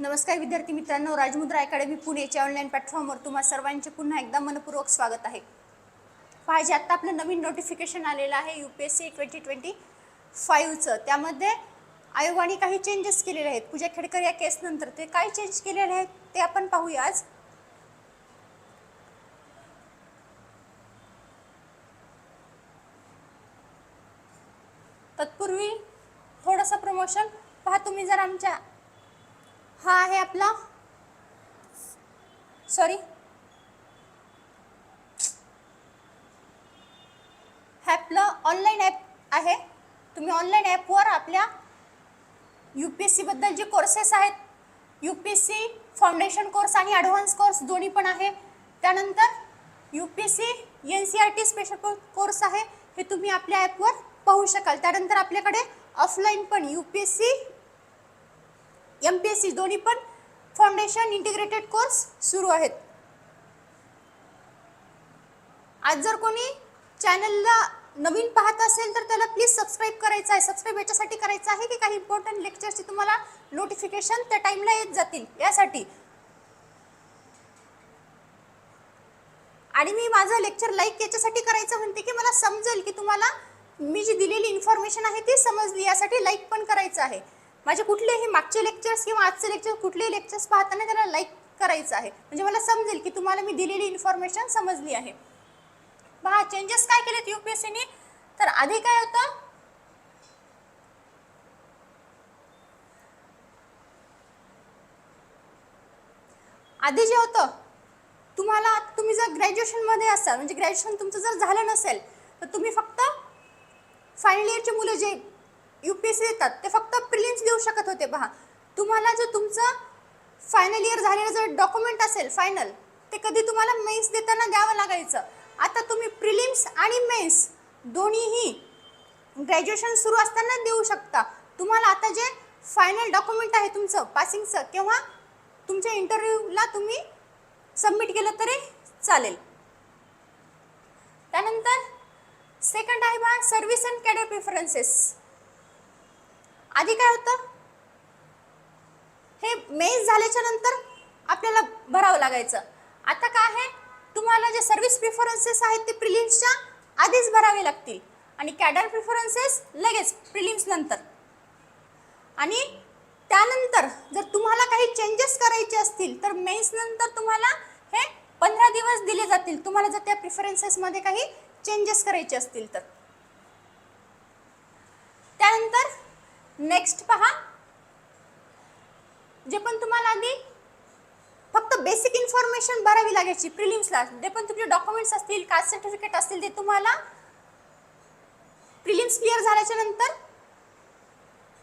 नमस्कार विद्यार्थी मित्रांनो राजमुद्रा अकॅडमी पुणेच्या ऑनलाईन प्लॅटफॉर्मवर तुम्हा सर्वांचे पुन्हा एकदा मनपूर्वक स्वागत आहे. पाहिजे आत्ता आपलं नवीन नोटिफिकेशन आलेलं आहे U P S C twenty twenty फाईव्हचं त्यामध्ये आयोगाने काही चेंजेस केलेले आहेत. पूजा खेडकर या केसनंतर ते काय चेंज केलेले आहेत ते आपण पाहूया आज. तत्पूर्वी थोडंसं प्रमोशन पहा तुम्ही जर आमच्या हा आहे आपला. सॉरी हे आपलं ऑनलाईन ॲप आहे. तुम्ही ऑनलाईन ॲपवर आपल्या यू पी एस सीबद्दल जे कोर्सेस आहेत U P S C foundation course आणि ॲडव्हान्स कोर्स दोन्ही पण आहे. त्यानंतर U P S C N C R T special course आहे. हे तुम्ही आपल्या ॲपवर पाहू शकाल. त्यानंतर आपल्याकडे ऑफलाईन पण U P S C M P S C दोन्ही पण फाउंडेशन इंटिग्रेटेड कोर्स सुरू आहेत. आज जर कोणी चॅनलला नवीन पाहत असेल तर त्याला प्लीज सबस्क्राईब करायचं आहे. सबस्क्राईब याच्यासाठी करायचं आहे की काही इम्पॉर्टंट लेक्चरची तुम्हाला नोटिफिकेशन त्या टाईमला येत जातील. यासाठी. आणि मी माझं लेक्चर लाईक याच्यासाठी करायचं म्हणते की मला समजेल की तुम्हाला मी जी दिलेली इन्फॉर्मेशन आहे ती समजली. यासाठी लाईक पण करायचं आहे. माझे कुठलेही मागचे लेक्चर्स किंवा आजचे लेक्चर कुठलेही लेक्चर्स पाहताना त्याला लाईक करायचं आहे. म्हणजे मला समजेल की तुम्हाला मी दिलेली इन्फॉर्मेशन समजली आहे. पहा चेंजेस काय केलेत यू पी एस सीने तर आधी काय होतं? आधी जे होतं तुम्हाला तुम्ही जर ग्रॅज्युएशनमध्ये असाल म्हणजे ग्रॅज्युएशन तुमचं जर झालं नसेल तर तुम्ही फक्त फायनल इयरची मुलं जे यू पी एस सी देतात. ते फक्त प्रिलिम्स देऊ शकत होते. पहा तुम्हाला जो तुमचं फायनल इयर झालेलं जर डॉक्युमेंट असेल फायनल ते कधी तुम्हाला मेन्स देताना द्यावं लागायचं. आता तुम्ही प्रिलिम्स आणि मेन्स दोन्हीही ग्रॅज्युएशन सुरू असताना देऊ शकता. तुम्हाला आता जे फायनल डॉक्युमेंट आहे तुमचं पासिंगचं किंवा तुमच्या इंटरव्ह्यूला तुम्ही सबमिट केलं तरी चालेल. त्यानंतर सेकंड आहे बा सर्व्हिस अँड कॅडर प्रिफरन्सेस आधी काय होतं? हे मेन्स झाल्याच्यानंतर आपल्याला भरावं लागायचं. आता काय आहे? तुम्हाला जे सर्व्हिस प्रिफरन्सेस आहेत ते प्रिलिम्सच्या आधीच भरावे लागतील. आणि कॅडर प्रिफरन्सेस लगेच प्रिलिम्स नंतर. आणि त्यानंतर जर तुम्हाला काही चेंजेस करायचे असतील तर मेन्स नंतर तुम्हाला हे पंधरा दिवस दिले जातील. तुम्हाला जर त्या प्रिफरन्सेसमध्ये काही चेंजेस करायचे असतील तर. त्यानंतर नेक्स्ट पहा. जे पण तुम्हाला आधी फक्त बेसिक इन्फॉर्मेशन भरावी लागायची प्रिलिम्सला जे पण तुमचे डॉक्युमेंट्स असतील कास्ट सर्टिफिकेट असतील ते तुम्हाला प्रिलिम्स क्लिअर झाल्याच्यानंतर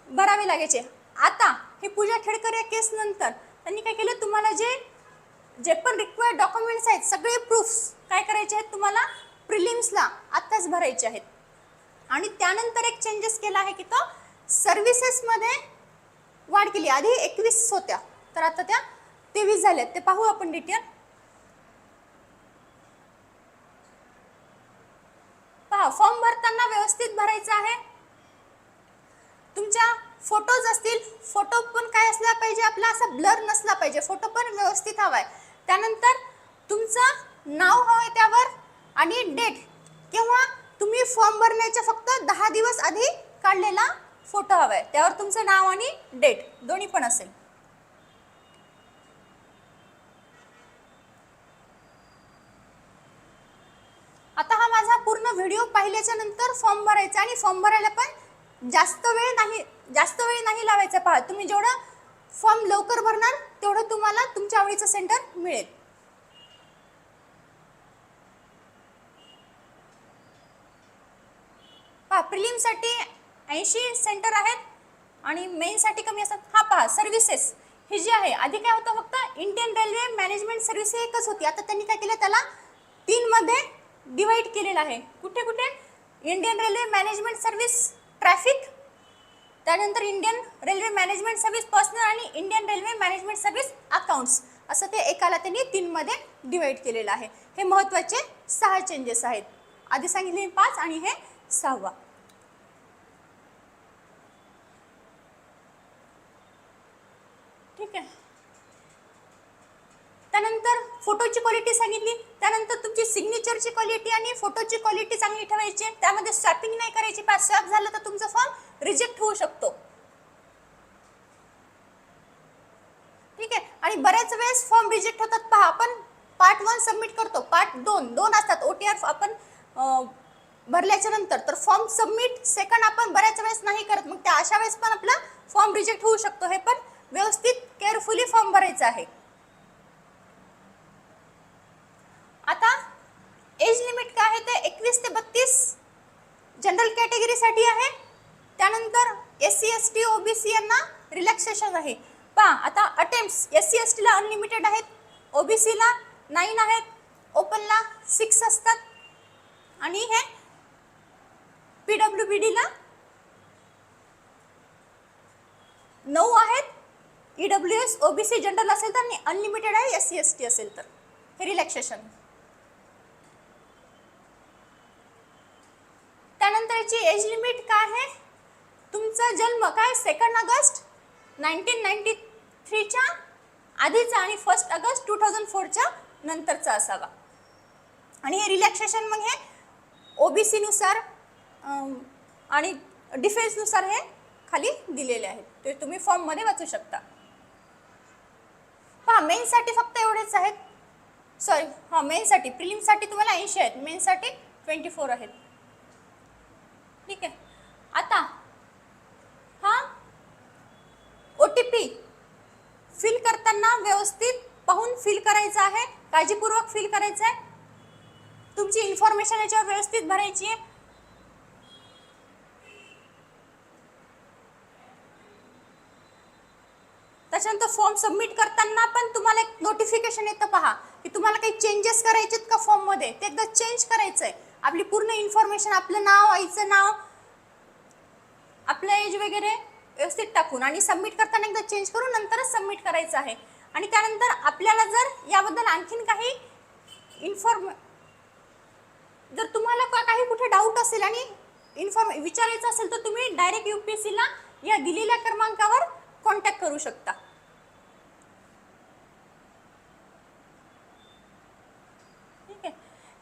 भरावे लागायचे. आता हे पूजा खेडकर या केस नंतर त्यांनी काय केलं? तुम्हाला जे जे पण रिक्वायर्ड डॉक्युमेंट्स आहेत सगळे प्रूफ्स काय करायचे आहेत? तुम्हाला प्रिलिम्सला आत्ताच भरायचे आहेत. आणि त्यानंतर एक चेंजेस केला आहे की तो सर्व्हिसेसमध्ये वाढ केली. आधी एकवीस होत्या. तर आता त्या तेवीस झाल्यात. ते पाहू आपण डिटेल पहा फॉर्म भरताना व्यवस्थित भरायचं आहे. तुमच्या फोटोज असतील फोटो पण काय असला पाहिजे? आपला असा ब्लर नसला पाहिजे. फोटो पण व्यवस्थित हवाय. त्यानंतर तुमचं नाव हवंय त्यावर आणि डेट किंवा तुम्ही फॉर्म भरण्याच्या फक्त दहा दिवस आधी काढलेला फोटो हवाय. त्यावर तुमचं नाव आणि डेट दोन्ही पण असेल. आता हा माझा पूर्ण व्हिडिओ पाहिल्याच्या नंतर फॉर्म भरायचा आणि फॉर्म भरायला पण जास्त वेळ नाही जास्त वेळ नाही लावायचा. पहा तुम्ही जेवढं फॉर्म लवकर भरणार तेवढं तुम्हाला तुमच्या आवडीचं सेंटर मिळेल. पहा प्रिलिमसाठी ऐंशी सेंटर आहेत. आणि मेनसाठी कमी असतात. हा पहा सर्व्हिसेस ही जी आहे आधी काय होतं फक्त इंडियन रेल्वे मॅनेजमेंट सर्व्हिस एकच होती. आता त्यांनी काय केलं त्याला तीनमध्ये डिवाईड केलेलं आहे. कुठे कुठे? Indian railway management service traffic त्यानंतर Indian railway management service personnel आणि Indian railway management service accounts असं ते एकाला त्यांनी तीनमध्ये डिवाईड केलेलं आहे. हे महत्त्वाचे सहा चेंजेस आहेत. आधी सांगितले पाच आणि हे सहावा ठीक आहे त्यानंतर फोटोची क्वालिटी सांगितली. त्यानंतर तुमची सिग्नेचरची क्वालिटी आणि फोटोची क्वालिटी चांगली ठेवायची. त्यामध्ये स्वॅपिंग नाही करायची. पाच स्वॅप झालं तर तुमचा फॉर्म रिजेक्ट होऊ शकतो. ठीक आहे? आणि बऱ्याच वेळेस फॉर्म रिजेक्ट होतात. पहा आपण पार्ट वन सबमिट करतो. पार्ट दोन दोन असतात. ओ टी आर आपण भरल्याच्या नंतर. तर फॉर्म सबमिट सेकंड आपण बऱ्याच वेळेस नाही करत. मग त्या अशा वेळेस पण आपला फॉर्म रिजेक्ट होऊ शकतो. हे पण व्यवस्थित केअरफुली फॉर्म भरायचा आहे आता एज लिमिट काय आहे ते एकवीस ते बत्तीस जनरल कॅटेगरीसाठी आहे. त्यानंतर S C S T O B C यांना रिलॅक्सेशन आहे. पहा आता अटेम्प्ट्स एस सी एस टीला अनलिमिटेड आहेत ओ बी सीला नाईन आहेत ओपनला सिक्स असतात. आणि हे पी डब्ल्यू बी डीला नऊ आहेत. E W S O B C general असेल तर आणि अनलिमिटेड आहे एस सी एस टी असेल तर. हे रिलॅक्सेशन त्यानंतर याची एज लिमिट काय आहे तुमचा जन्म काय? सेकंड ऑगस्ट नाईन्टीन नाईन्टी थ्रीच्या आधीचा आणि फर्स्ट ऑगस्ट टू थाउजंड फोरच्या नंतरचा असावा. आणि हे रिलॅक्सेशन मग हे ओ बी सीनुसार आणि डिफेन्सनुसार हे खाली दिलेले आहेत. ते तुम्ही फॉर्ममध्ये वाचू शकता. पहा मेन्ससाठी फक्त एवढेच आहेत. सॉरी हां मेन्ससाठी प्रिलिमसाठी तुम्हाला ऐंशी आहेत. मेन्ससाठी ट्वेंटी फोर आहेत. ठीक आहे आता हा ओ फिल करताना व्यवस्थित पाहून फिल करायचं आहे. काळजीपूर्वक फिल करायचं आहे तुमची इन्फॉर्मेशन याच्यावर व्यवस्थित भरायची आहे. त्याच्यानंतर फॉर्म सबमिट करताना पण तुम्हाला एक नोटिफिकेशन येतं पहा की तुम्हाला काही चेंजेस करायचे आहेत का फॉर्ममध्ये ते एकदा चेंज करायचं आहे आपली पूर्ण इन्फॉर्मेशन आपलं नाव आईचं नाव आपलं एज वगैरे व्यवस्थित टाकून आणि सबमिट करताना एकदा चेंज करून नंतरच सबमिट करायचं आहे. आणि त्यानंतर आपल्याला जर याबद्दल आणखीन काही इन्फॉर्म जर तुम्हाला का- काही कुठे डाऊट असेल आणि इन्फॉर्म विचारायचं असेल तर तुम्ही डायरेक्ट यू पी एस सीला या दिलेल्या क्रमांकावर कॉन्टॅक्ट करू शकता. ठीक आहे.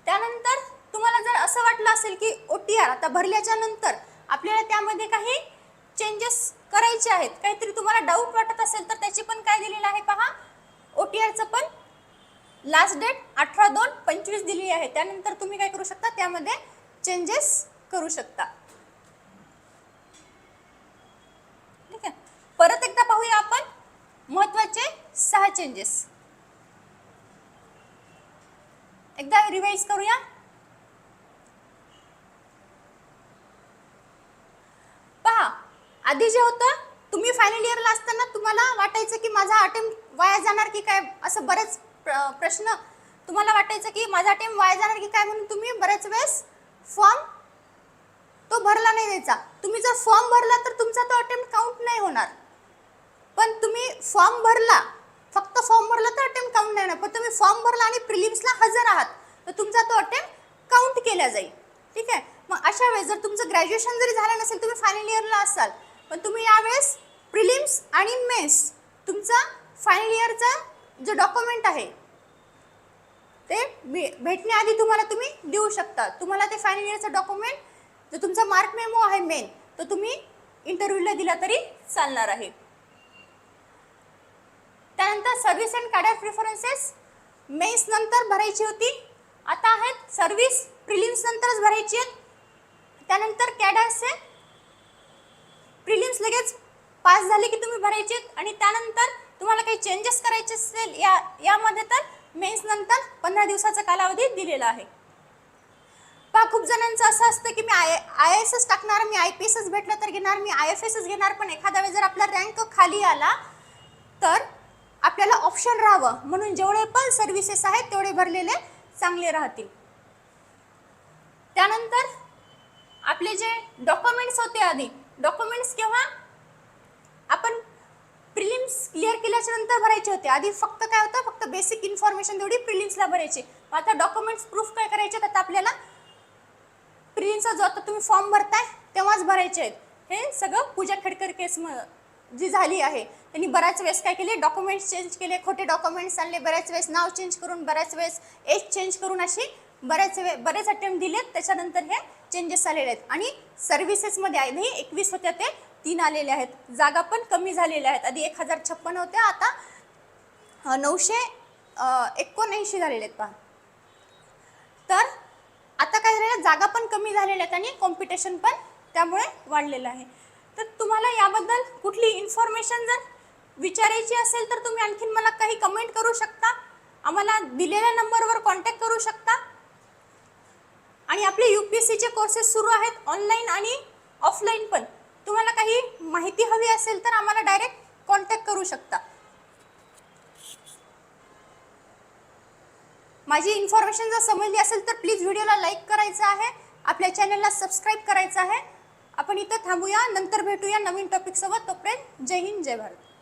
त्यानंतर तुम्हाला जर असं वाटलं असेल की ओ टी आर आता भरल्याच्या नंतर आपल्याला त्यामध्ये काही चेंजेस करायचे आहेत. काहीतरी तुम्हाला डाऊट वाटत असेल तर त्याची पण काय दिलेलं आहे पहा. ओ टी आरचं पण लास्ट डेट अठरा दोन पंचवीस दिली आहे. त्यानंतर तुम्ही काय करू शकता? त्यामध्ये चेंजेस करू शकता. ठीक आहे? परत एकदा पाहूया आपण महत्त्वाचे सहा चेंजेस एकदा रिवाइज करूया पहा आधी जे होतं तुम्ही फायनल इयरला असताना तुम्हाला वाटायचं की माझा अटेम्प्ट वाया जाणार की काय? असं बरेच प्र- प्रश्न तुम्हाला वाटायचं की माझा अटेम्प्ट वाया जाणार की काय? म्हणून तुम्ही बऱ्याच वेळेस फॉर्म तो भरला नाही द्यायचा. तुम्ही जर फॉर्म भरला तर तुमचा तो अटेम्प्ट काउंट नाही होणार. पण तुम्ही फॉर्म भरला फक्त फॉर्म भरला तर अटेम्प्ट काउंट नाही होणार. पण तुम्ही फॉर्म भरला आणि प्रिलिम्सला हजर आहात तर तुमचा तो अटेम्प्ट काउंट केला जाईल. ठीक आहे? मग अशा वेळेस जर तुमचं ग्रॅज्युएशन जरी झालं नसेल तुम्ही फायनल इयरला असाल पण तुम्ही यावेळेस प्रिलिम्स आणि मेस तुमचा फायनल इयरचा जो डॉक्युमेंट आहे ते भेटण्याआधी तुम्हाला तुम्ही देऊ शकता. तुम्हाला ते फायनल इयरचं डॉक्युमेंट जो तुमचा मार्क मेमो आहे मेन तो तुम्ही इंटरव्ह्यूला दिला तरी चालणार आहे. त्यानंतर service and cadre preferences mains नंतर भरायची होती. आता आहेत सर्व्हिस प्रिलिम्स नंतरच भरायची आहेत. त्यानंतर कॅडर्सचे लगेच पास झाले की तुम्ही भरायचे आणि त्यानंतर तुम्हाला काही चेंजेस करायचे असेल या यामध्ये तर मेन्स नंतर पंधरा दिवसाचा कालावधी दिलेला आहे. पहा खूप जणांचं असं असतं की मी आय आय एस एस टाकणार मी आय पी एसच भेटलं तर घेणार मी आय एफ एसच घेणार पण एखाद्या वेळेस जर आपला रँक खाली आला तर आपल्याला ऑप्शन राहावं. म्हणून जेवढे पण सर्व्हिसेस आहेत तेवढे भरलेले चांगले राहतील. त्यानंतर आपले जे डॉक्युमेंट्स होते आधी डॉक्युमेंट्स केव्हा आपण प्रिलिम्स क्लिअर केल्याच्यानंतर भरायचे होते. आधी फक्त काय होतं? फक्त बेसिक इन्फॉर्मेशन तेवढी प्रिलिम्सला भरायची. आता डॉक्युमेंट्स प्रूफ काय करायचे? आता आपल्याला प्रिलिम्सचा जो आता तुम्ही फॉर्म भरताय तेव्हाच भरायचे आहेत. हे सगळं पूजा खेडकर केस म जी झाली आहे. त्यांनी बऱ्याच वेळेस काय केले? डॉक्युमेंट्स चेंज केले खोटे डॉक्युमेंट्स आणले बऱ्याच वेळेस नाव चेंज करून बऱ्याच वेळेस एज चेंज करून अशी बऱ्याच वे बरेच अटेम्प्ट दिलेत. त्याच्यानंतर हे चेंजेस आलेले आहेत. आणि सर्व्हिसेसमध्ये आधी एकवीस होत्या ते तीन आलेले आहेत. जागा पण कमी झालेल्या आहेत. आधी एक हजार छप्पन होत्या आता नऊशे एकोणऐंशी झालेले आहेत पहा. तर आता काय झालेलं जागा पण कमी झालेल्या आहेत आणि कॉम्पिटिशन पण त्यामुळे वाढलेलं आहे. तर तुम्हाला याबद्दल कुठली इन्फॉर्मेशन जर विचारायची असेल तर तुम्ही आणखीन मला काही कमेंट करू शकता. आम्हाला दिलेल्या नंबरवर कॉन्टॅक्ट करू शकता. आणि आपले यू पी एस सीचे कोर्सेस सुरू आहेत ऑनलाईन आणि ऑफलाईन पण. तुम्हाला काही माहिती हवी असेल तर आम्हाला डायरेक्ट कॉन्टॅक्ट करू शकता. माझी इन्फॉर्मेशन जर समजली असेल तर प्लीज व्हिडिओला लाईक करायचं आहे. आपल्या चॅनलला सबस्क्राईब करायचं आहे. आपण इथं थांबूया नंतर भेटूया नवीन टॉपिकसोबत तोपर्यंत जय हिंद जय भारत.